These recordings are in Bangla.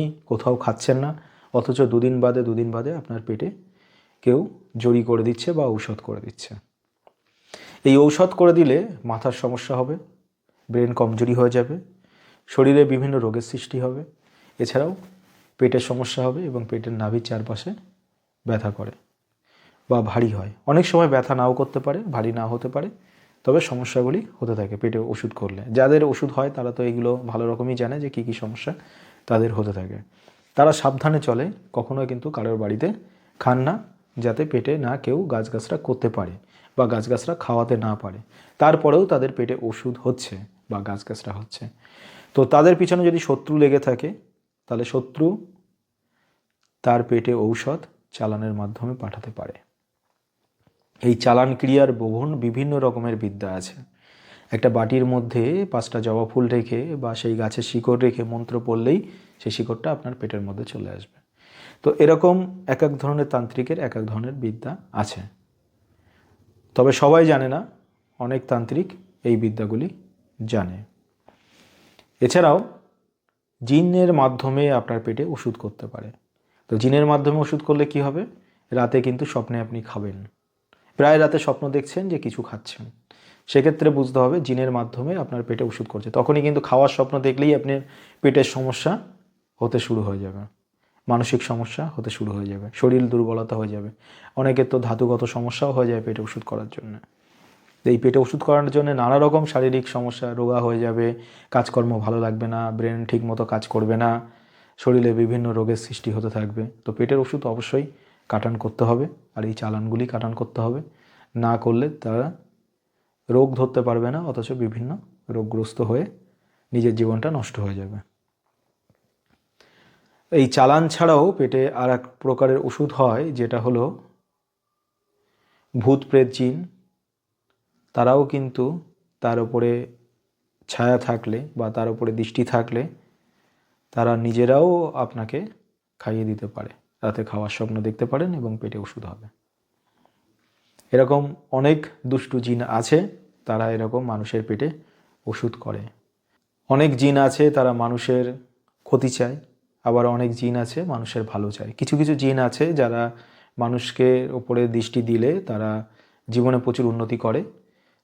নেই কোথাও খাচ্ছেন না, অথচ দুদিন বাদে দুদিন বাদে আপনার পেটে কেউ জড়ি করে দিচ্ছে বা ঔষধ করে দিচ্ছে। এই ঔষধ করে দিলে মাথার সমস্যা হবে, ব্রেন কমজোরি হয়ে যাবে, শরীরে বিভিন্ন রোগের সৃষ্টি হবে, এছাড়াও পেটের সমস্যা হবে এবং পেটের নাভির চারপাশে ব্যথা করে বা ভারী হয়। অনেক সময় ব্যথা নাও করতে পারে, ভারী না হতে পারে, তবে সমস্যাগুলি হতে থাকে পেটে ওষুধ করলে। যাদের ওষুধ হয় তারা তো এগুলো ভালো রকমই জানে যে কী কী সমস্যা তাদের হতে থাকে। তারা সাবধানে চলে, কখনোই কিন্তু কারোর বাড়িতে খান না, যাতে পেটে না কেউ গাছগাছরা করতে পারে বা গাছগাছরা খাওয়াতে না পারে। তারপরেও তাদের পেটে ওষুধ হচ্ছে বা গাছগাছরা হচ্ছে। তো তাদের পিছনে যদি শত্রু লেগে থাকে, তাহলে শত্রু তার পেটে ঔষধ চালানের মাধ্যমে পাঠাতে পারে। এই চালান ক্রিয়ার বহুন বিভিন্ন রকমের বিদ্যা আছে। একটা বাটির মধ্যে পাঁচটা জবা ফুল রেখে বা সেই গাছের শিকড় রেখে মন্ত্র পড়লেই সেই শিকড়টা আপনার পেটের মধ্যে চলে আসবে। তো এরকম এক এক ধরনের তান্ত্রিকের এক এক ধরনের বিদ্যা আছে। তবে সবাই জানে না, অনেক তান্ত্রিক এই বিদ্যাগুলি জানে। এছাড়াও জিনের মাধ্যমে আপনার পেটে ওষুধ করতে পারে। তো জিনের মাধ্যমে ওষুধ করলে কি হবে? রাতে কিন্তু স্বপ্নে আপনি খাবেন। প্রায় রাতে স্বপ্ন দেখছেন যে কিছু খাচ্ছেন। সেক্ষেত্রে বুঝতে হবে জিনের মাধ্যমে আপনার পেটে ওষুধ করছে। তখনই কিন্তু খাওয়ার স্বপ্ন দেখলেই আপনার পেটের সমস্যা হতে শুরু হয়ে যাবে। মানসিক সমস্যা হতে শুরু হয়ে যাবে। শরীর দুর্বলতা হয়ে যাবে। অনেকের তো ধাতুগত সমস্যাও হয়ে যায় পেটে ওষুধ করার জন্য। এই পেটে ওষুধ করানোর জন্য নানা রকম শারীরিক সমস্যা, রোগা হয়ে যাবে, কাজকর্ম ভালো লাগবে না, ব্রেন ঠিক মতো কাজ করবে না, শরীরে বিভিন্ন রোগের সৃষ্টি হতে থাকবে। তো পেটের ওষুধ অবশ্যই কাটান করতে হবে আর এই চালানগুলি কাটান করতে হবে। না করলে তারা রোগ ধরতে পারবে না, অথচ বিভিন্ন রোগগ্রস্ত হয়ে নিজের জীবনটা নষ্ট হয়ে যাবে। এই চালান ছাড়াও পেটে আর এক প্রকারের ওষুধ হয়, যেটা হলো ভূত প্রেত জিন। তারাও কিন্তু তার উপরে ছায়া থাকলে বা তার উপরে দৃষ্টি থাকলে তারা নিজেরাও আপনাকে খাইয়ে দিতে পারে। রাতে খাওয়ার স্বপ্ন দেখতে পারেন এবং পেটে ওষুধ হবে। এরকম অনেক দুষ্টু জিন আছে, তারা এরকম মানুষের পেটে ওষুধ করে। অনেক জিন আছে, তারা মানুষের ক্ষতি চায়, আবার অনেক জিন আছে, মানুষের ভালো চায়। কিছু কিছু জিন আছে, যারা মানুষকে ওপরে দৃষ্টি দিলে তারা জীবনে প্রচুর উন্নতি করে,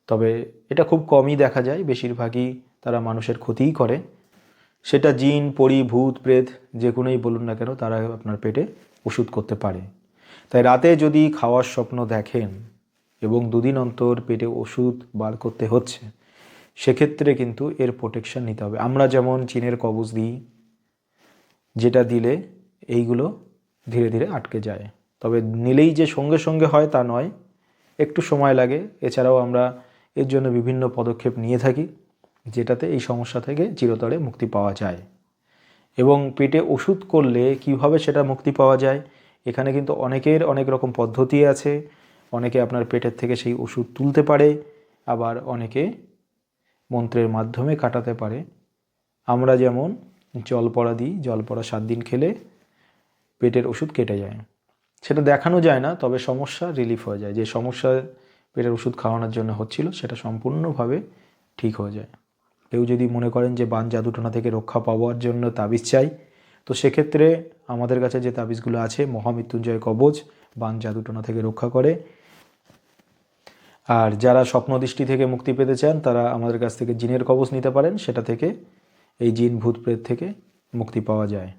তবে এটা খুব কমই দেখা যায়, বেশিরভাগই তারা মানুষের ক্ষতিই করে। সেটা জিন, পরি, ভূত, প্রেত, যে কোনোই বলুন না কেন, তারা আপনার পেটে ওষুধ করতে পারে। তাই রাতে যদি খাওয়ার স্বপ্ন দেখেন এবং দুদিন অন্তর পেটে ওষুধ বার করতে হচ্ছে। সেক্ষেত্রে কিন্তু এর প্রোটেকশন নিতে হবে। আমরা যেমন চীনের কবজ দিই, যেটা দিলে এইগুলো ধীরে ধীরে আটকে যায়। তবে নিলেই যে সঙ্গে সঙ্গে হয় তা নয়, একটু সময় লাগে। এছাড়াও আমরা এর জন্য বিভিন্ন পদক্ষেপ নিয়ে থাকি, যেটাতে এই সমস্যা থেকে চিরতরে মুক্তি পাওয়া যায়। এবং পেটে ওষুধ করলে কীভাবে সেটা মুক্তি পাওয়া যায়, এখানে কিন্তু অনেকের অনেক রকম পদ্ধতি আছে। অনেকে আপনার পেটের থেকে সেই ওষুধ তুলতে পারে, আবার অনেকে মন্ত্রের মাধ্যমে কাটাতে পারে। আমরা যেমন জল পড়া দিই, জল পড়া সাত দিন খেলে পেটের ওষুধ কেটে যায়। সেটা দেখানো যায় না, তবে সমস্যা রিলিফ হয়ে যায়। যে সমস্যা পেটের ওষুধ খাওয়ানোর জন্য হচ্ছিল, সেটা সম্পূর্ণভাবে ঠিক হয়ে যায়। কেউ যদি মনে করেন যে বান জাদুটোনা থেকে রক্ষা পাওয়ার জন্য তাবিজ চাই তো সেক্ষেত্রে আমাদের কাছে যে তাবিজগুলো আছে, মহামৃত্যুঞ্জয় কবচ, বান জাদুটোনা থেকে রক্ষা করে। আর যারা স্বপ্নদৃষ্টি থেকে মুক্তি পেতে চান, তারা আমাদের কাছ থেকে জিনের কবচ নিতে পারেন। সেটা থেকে, এই জিন ভূত প্রেত থেকে মুক্তি পাওয়া যায়।